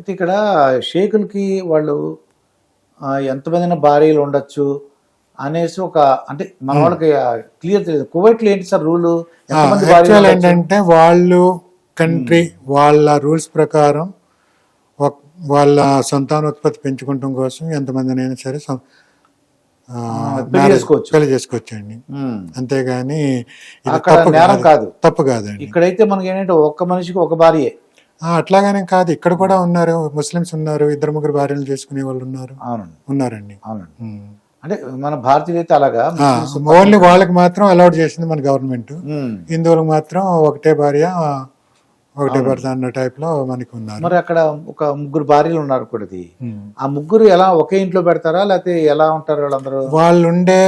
అయితే ఇక్కడ షేకులకి వాళ్ళు ఆ, ఎంతమంది భార్యలు ఉండొచ్చు? అనేసి ఒక అంటే మన వాళ్ళకి క్లియర్ తెలియదు. కువైట్లో ఏంటి సార్ రూలు? ఏంటంటే వాళ్ళు కంట్రీ వాళ్ళ రూల్స్ ప్రకారం వాళ్ళ సంతానోత్పత్తి పెంచుకోవడం కోసం ఎంతమందినైనా సరే పెళ్ళి చేసుకోవచ్చు. అండి. అంతేగాని తప్పు నేరం కాదు. తప్పు కాదండి. ఇక్కడైతే మనకి ఏంటంటే ఒక్క మనిషికి ఒక భార్యే. అట్లాగనే కాదు. ఇక్కడ కూడా ఉన్నారు. ముస్లిమ్స్ ఉన్నారు. ఇద్దరు ముగ్గురు భార్యలు చేసుకునే వాళ్ళు ఉన్నారు. అవునండి. ఉన్నారండి. అవునండి. అంటే మన భారతీయులు అయితే అలాగా ఓన్లీ వాళ్ళకి మాత్రం అలౌట్ చేసింది మన గవర్నమెంట్. హిందువులకు మాత్రం ఒకటే భార్య ఒకటే భర్త అన్న టైప్లో మనకి ఉన్నారు. మరి అక్కడ ఒక ముగ్గురు భార్యలు ఉన్నారు కూడా ఇది. ఉమ్. ఆ ముగ్గురు ఎలా ఒకే ఇంట్లో పెడతారా? లేకపోతే ఎలా ఉంటారు వాళ్ళందరూ? వాళ్ళుండే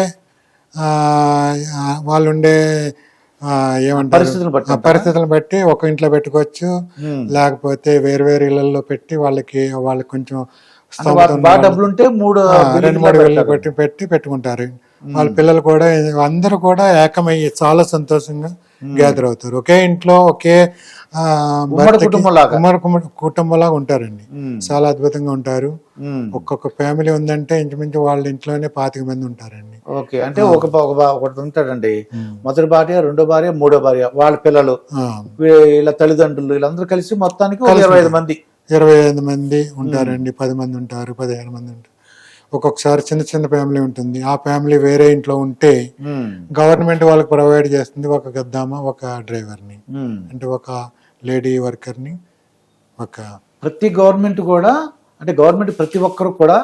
వాళ్ళుండే ఆ, ఏమంటారు? పరిస్థితులను బట్టి ఆ పరిస్థితులను బట్టి ఒక ఇంట్లో పెట్టుకోవచ్చు. లేకపోతే వేరు వేరు ఇళ్ళలో పెట్టి వాళ్ళకి వాళ్ళకి కొంచెం మూడు రెండు మూడు పెట్టి పెట్టుకుంటారు. వాళ్ళ పిల్లలు కూడా అందరూ కూడా ఏకమయ్యి చాలా సంతోషంగా గ్యాదర్ అవుతారు. ఒకే ఇంట్లో ఒకే ఆ, భర్తకి- కుటుంబంలాగా. ఉంటారండి. చాలా అద్భుతంగా ఉంటారు. ఒక్కొక్క ఫ్యామిలీ ఉందంటే ఇంచుమించు వాళ్ళ ఇంట్లోనే పాతిక మంది ఉంటారండి. ఓకే. అంటే ఒక ఒకటి ఉంటాడండి. మొదటి భార్య రెండో భార్య మూడో భార్య వాళ్ళ పిల్లలు. వీళ్ళ తల్లిదండ్రులు వీళ్ళందరూ కలిసి మొత్తానికి ఇరవై ఐదు మంది. ఇరవై ఐదు మంది ఉంటారండి. పది మంది ఉంటారు పదిహేను మంది ఉంటారు. ఒక్కొక్కసారి చిన్న చిన్న ఫ్యామిలీ ఉంటుంది. ఆ ఫ్యామిలీ వేరే ఇంట్లో ఉంటే. గవర్నమెంట్ వాళ్ళకి ప్రొవైడ్ చేస్తుంది ఒక గద్దామ ఒక డ్రైవర్ని. అంటే ఒక లేడీ వర్కర్ని ఒక ప్రతి గవర్నమెంట్ కూడా అంటే గవర్నమెంట్ ప్రతి ఒక్కరు కూడా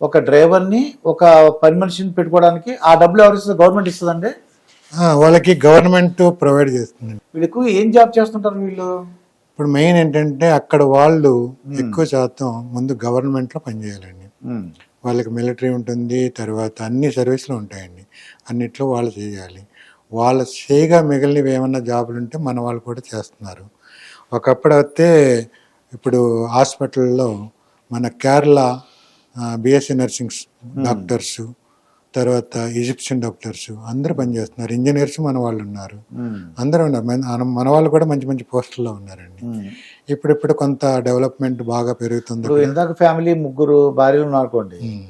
ఒక డ్రైవర్ని ఒక పని మనిషిని పెట్టుకోవడానికి ఆ డబ్బులు ఎవరు ఇస్తుంది గవర్నమెంట్ ఇస్తుందండి? వాళ్ళకి గవర్నమెంట్ ప్రొవైడ్ చేస్తుంది. వీళ్ళకు ఏం జాబ్ చేస్తుంటారు వీళ్ళు? ఇప్పుడు మెయిన్ ఏంటంటే అక్కడ వాళ్ళు ఎక్కువ శాతం ముందు గవర్నమెంట్లో పనిచేయాలండి. వాళ్ళకి మిలిటరీ ఉంటుంది తర్వాత అన్ని సర్వీసులు ఉంటాయండి. అన్నిట్లో వాళ్ళు చేయాలి. వాళ్ళ చేయగా మిగిలినవి ఏమన్నా జాబులు ఉంటే మన వాళ్ళు కూడా చేస్తున్నారు. ఒకప్పుడు అయితే ఇప్పుడు హాస్పిటల్లో మన కేరళ బిఎస్సి నర్సింగ్ డాక్టర్స్ తర్వాత ఈజిప్షియన్ డాక్టర్స్ అందరూ పనిచేస్తున్నారు. ఇంజనీర్స్ మన వాళ్ళు ఉన్నారు. అందరూ ఉన్నారు. మన వాళ్ళు కూడా మంచి మంచి పోస్టుల్లో ఉన్నారండి. ఉమ్. ఇప్పుడిప్పుడు కొంత డెవలప్మెంట్ బాగా పెరుగుతుంది ఇప్పుడు ఇందాక ఫ్యామిలీ ముగ్గురు భార్యలు ఉన్నారు అనుకోండి ఉమ్.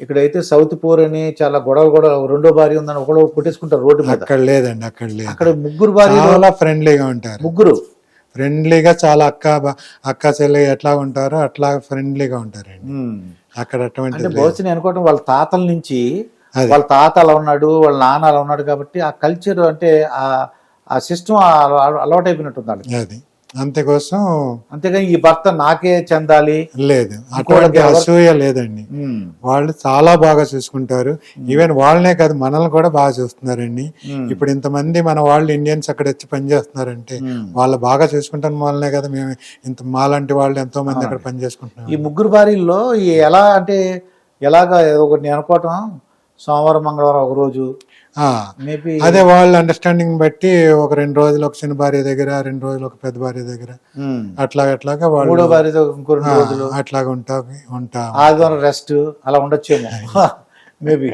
ఇక్కడైతే సౌత్ పూర్ అని చాలా గొడవ గొడవ రెండో భార్య ఉందని ఒకడో కొట్టేసుకుంటారు రోడ్డు అక్కడ లేదండి అక్కడ లేదు. అక్కడ ముగ్గురు భార్య చాలా ఫ్రెండ్లీగా ఉంటారు. ముగ్గురు? ఫ్రెండ్లీగా చాలా అక్క అక్క చెల్లి ఎట్లా ఉంటారో అట్లా ఫ్రెండ్లీగా ఉంటారండి. అక్కడ అటువంటి అంటే బహుశా నేను అనుకోవటం వాళ్ళ తాతల నుంచి. వాళ్ళ తాత అలా ఉన్నాడు వాళ్ళ నాన్న అలా ఉన్నాడు కాబట్టి ఆ కల్చర్ అంటే ఆ ఆ సిస్టమ్ అలవాటు అయిపోయినట్టుంది వాళ్ళకి. అది. అంతకోసం అంతేగాని ఈ భర్త నాకే చెందాలి. లేదు. అటువంటి అసూయ లేదండి. వాళ్ళు చాలా బాగా చూసుకుంటారు. ఈవెన్ వాళ్ళనే కాదు మనల్ని కూడా బాగా చూస్తున్నారండి. ఇప్పుడు ఇంతమంది మన వాళ్ళు ఇండియన్స్ అక్కడ వచ్చి పనిచేస్తున్నారంటే. వాళ్ళు బాగా చూసుకుంటారు వాళ్ళనే కదా మేము ఇంత మాలాంటి వాళ్ళు ఎంతో మంది అక్కడ పని చేసుకుంటున్నాం ఈ ముగ్గురు భార్యల్లో ఎలా అంటే ఎలాగా ఒకటి నేను అనుకోవటం సోమవారం మంగళవారం ఒక రోజు అదే వాళ్ళ అండర్స్టాండింగ్ బట్టి ఒక రెండు రోజులు ఒక చిన్న భార్య దగ్గర రెండు రోజులు ఒక పెద్ద భార్య దగ్గర. అట్లా అట్లాగా వాళ్ళు మూడో భార్యతో ఇంకో రెండు రోజులు. అట్లాగా ఉంటా ఉంటా. ఆదివారం రెస్ట్ అలా ఉండొచ్చేమో. మేబీ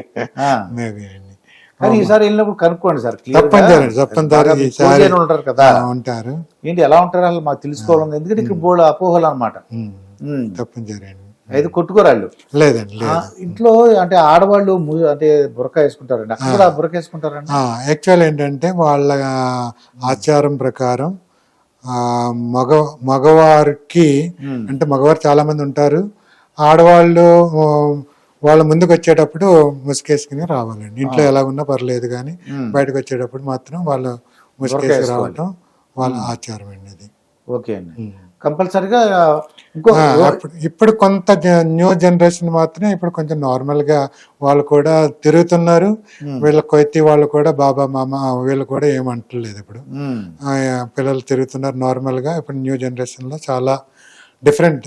మేబీ అండి. కానీ ఈసారి వెళ్ళినప్పుడు కనుక్కోండి సార్. తప్పనిసరి తప్పనిసరి ఉంటారు కదా. ఉంటారు. ఏంటి ఎలా ఉంటారు అసలు మాకు తెలుసుకోవాలి ఎందుకంటే ఇక్కడ బోర్డు అపోహలు అనమాట ఉమ్, తప్పనిసరి అండి అయితే కొట్టుకోరాళ్ళు. లేదండి ఇంట్లో అంటే ఆడవాళ్ళు అంటే బురక వేసుకుంటారండి. అక్కడ బురక వేసుకుంటారండి? యాక్చువల్ ఏంటంటే వాళ్ళ ఆచారం ప్రకారం మగ మగవారికి. అంటే మగవారు చాలా మంది ఉంటారు. ఆడవాళ్ళు వాళ్ళ ముందుకు వచ్చేటప్పుడు ముసుకేసుకుని రావాలండి. ఇంట్లో ఎలా ఉన్నా పర్లేదు కానీ. బయటకు వచ్చేటప్పుడు మాత్రం వాళ్ళు ముసుకేసి రావటం వాళ్ళ ఆచారం అండి అది. ఓకే అండి. కంపల్సరిగా ఇంకో ఇప్పుడు కొంత న్యూ జనరేషన్ మాత్రమే ఇప్పుడు కొంచెం నార్మల్గా వాళ్ళు కూడా తిరుగుతున్నారు. వీళ్ళ కొత్తి వాళ్ళు కూడా బాబా మామ వీళ్ళు కూడా ఏమంటలేదు ఇప్పుడు. పిల్లలు తిరుగుతున్నారు నార్మల్గా ఇప్పుడు న్యూ జనరేషన్లో చాలా డిఫరెంట్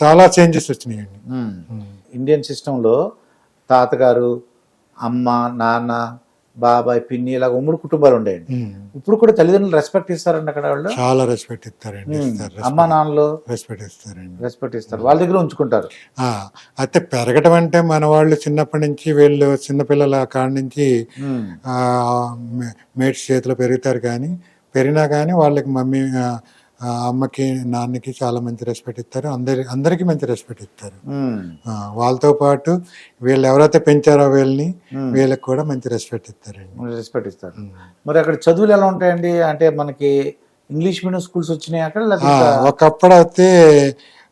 చాలా చేంజెస్ వచ్చినాయండి. ఇండియన్ సిస్టంలో తాతగారు అమ్మ నాన్న బాబాయ్ పిన్ని ఇలా ఉమ్మడి కుటుంబాలు ఉండేయండి. ఇప్పుడు కూడా తల్లిదండ్రులు రెస్పెక్ట్ ఇస్తారండి అక్కడ వాళ్ళు? చాలా రెస్పెక్ట్ ఇస్తారండి ఇస్తారు అమ్మ నాన్నలు రెస్పెక్ట్ ఇస్తారండి. రెస్పెక్ట్ ఇస్తారు. వాళ్ళ దగ్గర ఉంచుకుంటారు. ఆ, అయితే పెరగటం అంటే మన వాళ్ళు చిన్నప్పటి నుంచి వీళ్ళు చిన్నపిల్లల కాడ నుంచి ఉమ్. ఆ, మే- మేట్స్ చేతిలో పెరుగుతారు కానీ పెరిగినా కానీ వాళ్ళకి మమ్మీ అమ్మకి నాన్నకి చాలా మంచి రెస్పెక్ట్ ఇస్తారు. అందరి అందరికీ మంచి రెస్పెక్ట్ ఇస్తారు. వాళ్ళతో పాటు వీళ్ళు ఎవరైతే పెంచారో వీళ్ళని వీళ్ళకి కూడా మంచి రెస్పెక్ట్ ఇస్తారండి. రెస్పెక్ట్ ఇస్తారు. మరి అక్కడ చదువులు ఎలా ఉంటాయండి? అంటే మనకి ఇంగ్లీష్ మీడియం స్కూల్స్ వచ్చినాయి అక్కడ? ఒకప్పుడు అయితే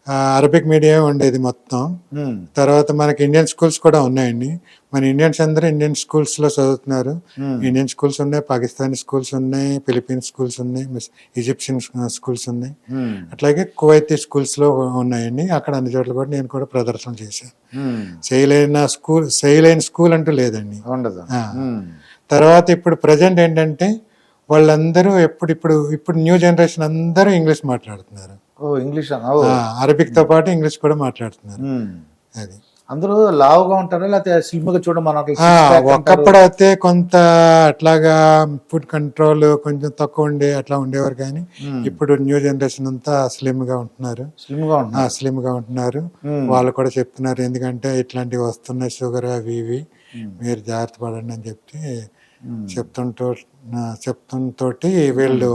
అరబిక్ మీడియం ఉండేది మొత్తం. ఉమ్, తర్వాత మనకి ఇండియన్ స్కూల్స్ కూడా ఉన్నాయండి. మన ఇండియన్స్ అందరూ ఇండియన్ స్కూల్స్లో చదువుతున్నారు. ఇండియన్ స్కూల్స్ ఉన్నాయి పాకిస్తానీ స్కూల్స్ ఉన్నాయి ఫిలిపీన్స్ స్కూల్స్ ఉన్నాయి ఈజిప్షియన్ స్కూల్స్ ఉన్నాయి. ఉమ్, అట్లాగే కువైతీ స్కూల్స్లో ఉన్నాయండి. అక్కడ అన్ని చోట్ల కూడా నేను కూడా ప్రదర్శన చేశాను. చేయలేని స్కూల్ చేయలేని స్కూల్ అంటూ లేదండి. ఉండదు. తర్వాత ఇప్పుడు ప్రజెంట్ ఏంటంటే వాళ్ళందరూ ఎప్పుడు ఇప్పుడు ఇప్పుడు న్యూ జనరేషన్ అందరూ ఇంగ్లీష్ మాట్లాడుతున్నారు. ఇంగ్లీష్? అన్న ఓ. ఆ, అరబిక్తో పాటు ఇంగ్లీష్ కూడా మాట్లాడుతున్నారు. అది. అందరూ లావుగా ఉంటారా? లేకపోతే స్లిమ్గా చూడడం ఒకప్పుడు అయితే కొంత అట్లాగా ఫుడ్ కంట్రోల్ కొంచెం తక్కువ ఉండే అట్లా ఉండేవారు కానీ ఇప్పుడు న్యూ జనరేషన్ అంతా స్లిమ్గా ఉంటున్నారు. స్లిమ్గా ఆ స్లిమ్గా ఉంటున్నారు వాళ్ళు కూడా చెప్తున్నారు ఎందుకంటే ఇట్లాంటివి వస్తున్నాయి షుగర్ అవి ఇవి. మీరు జాగ్రత్త పడండి అని చెప్పి చెప్తుంటూ చెప్తుంతోటి వీళ్ళు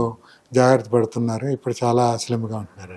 జాగ్రత్త పడుతున్నారు. ఇప్పుడు చాలా స్లిమ్గా ఉంటున్నారు.